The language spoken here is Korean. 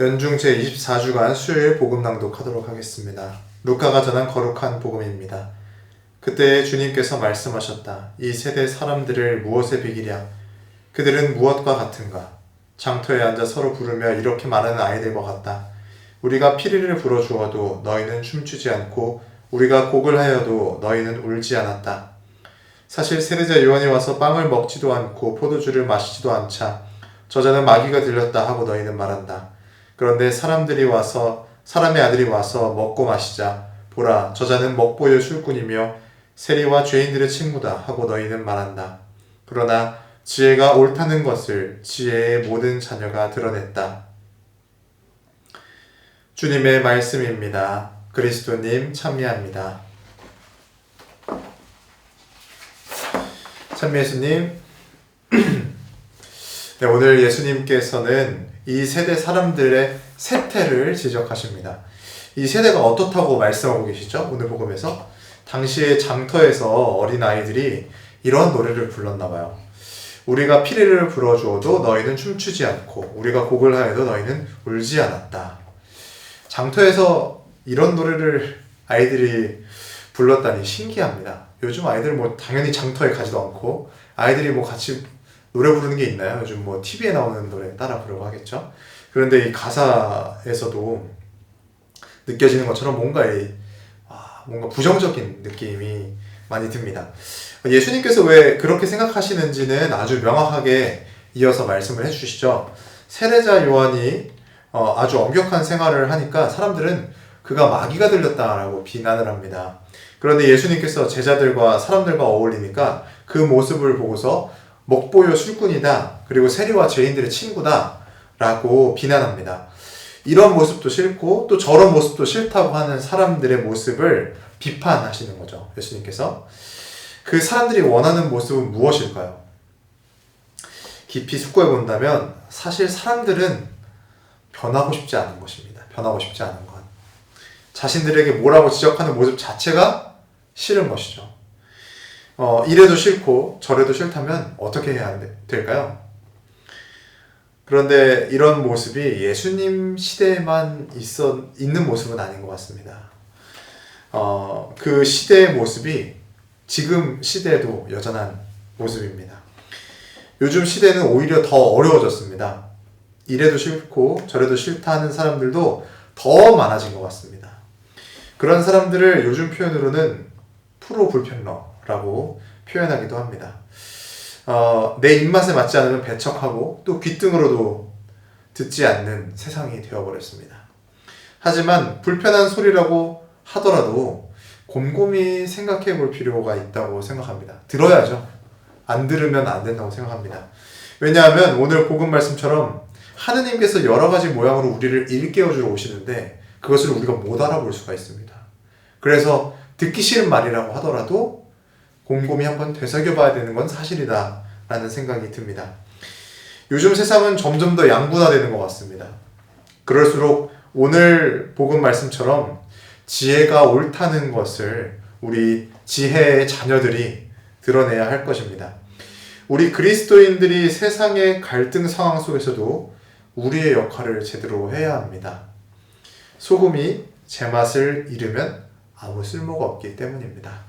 연중 제24주간 수요일 복음 낭독하도록 하겠습니다. 루카가 전한 거룩한 복음입니다. 그때 주님께서 말씀하셨다. 이 세대 사람들을 무엇에 비기랴? 그들은 무엇과 같은가? 장터에 앉아 서로 부르며 이렇게 말하는 아이들과 같다. 우리가 피리를 불어 주어도 너희는 춤추지 않고 우리가 곡을 하여도 너희는 울지 않았다. 사실 세례자 요한이 와서 빵을 먹지도 않고 포도주를 마시지도 않자 저자는 마귀가 들렸다 하고 너희는 말한다. 그런데 사람들이 와서 사람의 아들이 와서 먹고 마시자 보라 저자는 먹보의 술꾼이며 세리와 죄인들의 친구다 하고 너희는 말한다. 그러나 지혜가 옳다는 것을 지혜의 모든 자녀가 드러냈다. 주님의 말씀입니다. 그리스도님 참여합니다. 참 예수님. 네, 오늘 예수님께서는 이 세대 사람들의 세태를 지적하십니다. 이 세대가 어떻다고 말씀하고 계시죠? 오늘 복음에서 당시에 장터에서 어린 아이들이 이런 노래를 불렀나 봐요. 우리가 피리를 불어주어도 너희는 춤추지 않고 우리가 곡을 하여도 너희는 울지 않았다. 장터에서 이런 노래를 아이들이 불렀다니 신기합니다. 요즘 아이들 뭐 당연히 장터에 가지도 않고 아이들이 뭐 같이 노래 부르는 게 있나요? 요즘 뭐 TV에 나오는 노래 따라 부르고 하겠죠. 그런데 이 가사에서도 느껴지는 것처럼 뭔가 이 아, 뭔가 부정적인 느낌이 많이 듭니다. 예수님께서 왜 그렇게 생각하시는지는 아주 명확하게 이어서 말씀을 해주시죠. 세례자 요한이 어, 아주 엄격한 생활을 하니까 사람들은 그가 마귀가 들렸다라고 비난을 합니다. 그런데 예수님께서 제자들과 사람들과 어울리니까 그 모습을 보고서 먹보여 술꾼이다. 그리고 세리와 죄인들의 친구다. 라고 비난합니다. 이런 모습도 싫고 또 저런 모습도 싫다고 하는 사람들의 모습을 비판하시는 거죠. 예수님께서. 그 사람들이 원하는 모습은 무엇일까요? 깊이 숙고해 본다면 사실 사람들은 변하고 싶지 않은 것입니다. 변하고 싶지 않은 것. 자신들에게 뭐라고 지적하는 모습 자체가 싫은 것이죠. 어, 이래도 싫고 저래도 싫다면 어떻게 해야 될까요? 그런데 이런 모습이 예수님 시대에만 있어, 있는 모습은 아닌 것 같습니다. 어, 그 시대의 모습이 지금 시대에도 여전한 모습입니다. 요즘 시대는 오히려 더 어려워졌습니다. 이래도 싫고 저래도 싫다는 사람들도 더 많아진 것 같습니다. 그런 사람들을 요즘 표현으로는 프로 불편러 라고 표현하기도 합니다. 어, 내 입맛에 맞지 않으면 배척하고 또 귀등으로도 듣지 않는 세상이 되어버렸습니다. 하지만 불편한 소리라고 하더라도 곰곰이 생각해 볼 필요가 있다고 생각합니다. 들어야죠. 안 들으면 안 된다고 생각합니다. 왜냐하면 오늘 복음 말씀처럼 하느님께서 여러 가지 모양으로 우리를 일깨워 주러 오시는데 그것을 우리가 못 알아볼 수가 있습니다. 그래서 듣기 싫은 말이라고 하더라도 곰곰이 한번 되새겨 봐야 되는 건 사실이다 라는 생각이 듭니다. 요즘 세상은 점점 더 양분화되는 것 같습니다. 그럴수록 오늘 복음 말씀처럼 지혜가 옳다는 것을 우리 지혜의 자녀들이 드러내야 할 것입니다. 우리 그리스도인들이 세상의 갈등 상황 속에서도 우리의 역할을 제대로 해야 합니다. 소금이 제맛을 잃으면 아무 쓸모가 없기 때문입니다.